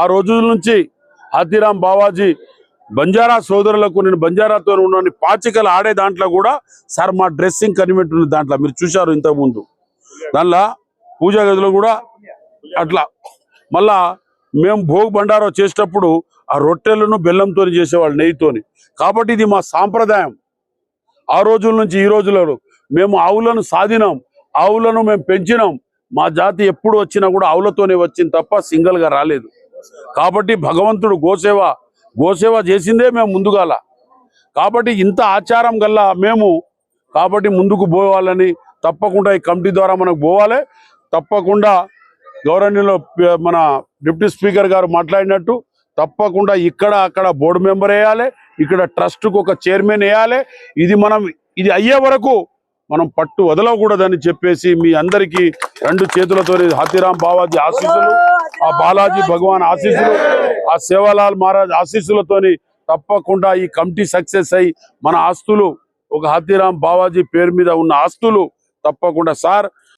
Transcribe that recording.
ఆ రోజుల నుంచి హాతీరాం బావాజీ బంజారా సోదరులకు నేను బంజారాతో ఉన్న పాచికలు ఆడే దాంట్లో కూడా సార్ మా డ్రెస్సింగ్ కనిపెట్టి ఉంది దాంట్లో మీరు చూశారు ఇంతకుముందు. దానిలో పూజా గదిలో కూడా అట్లా. మళ్ళా మేము భోగ్ బండారో చేసేటప్పుడు ఆ రొట్టెలను బెల్లంతో చేసేవాళ్ళు నెయ్యితోని. కాబట్టి ఇది మా సాంప్రదాయం. ఆ రోజుల నుంచి ఈ రోజులలో మేము ఆవులను సాధినాం ఆవులను మేము పెంచినాం. మా జాతి ఎప్పుడు వచ్చినా కూడా ఆవులతోనే వచ్చింది తప్ప సింగల్గా రాలేదు. కాబట్టి భగవంతుడు గోసేవ గోసేవ చేసిందే మేము ముందుగాల. కాబట్టి ఇంత ఆచారం గల్లా మేము కాబట్టి ముందుకు పోవాలని తప్పకుండా ఈ కమిటీ ద్వారా మనకు పోవాలి. తప్పకుండా గౌరవనీయులు మన డిప్యూటీ స్పీకర్ గారు మాట్లాడినట్టు తప్పకుండా ఇక్కడ అక్కడ బోర్డు మెంబర్ వేయాలి. ఇక్కడ ట్రస్ట్కు ఒక చైర్మన్ వేయాలి. ఇది మనం ఇది అయ్యే వరకు మనం పట్టు వదలకూడదని చెప్పేసి మీ అందరికీ రెండు చేతులతో హాతీరాం బావాజీ ఆశీస్సులు. ఆ బాలాజీ భగవాన్ ఆశీస్సులు ఆ సేవాలాల్ మహారాజ్ ఆశీస్సులతోని తప్పకుండా ఈ కమిటీ సక్సెస్ అయి మన ఆస్తులు ఒక హాతీరాం బావాజీ పేరు మీద ఉన్న ఆస్తులు తప్పకుండా సార్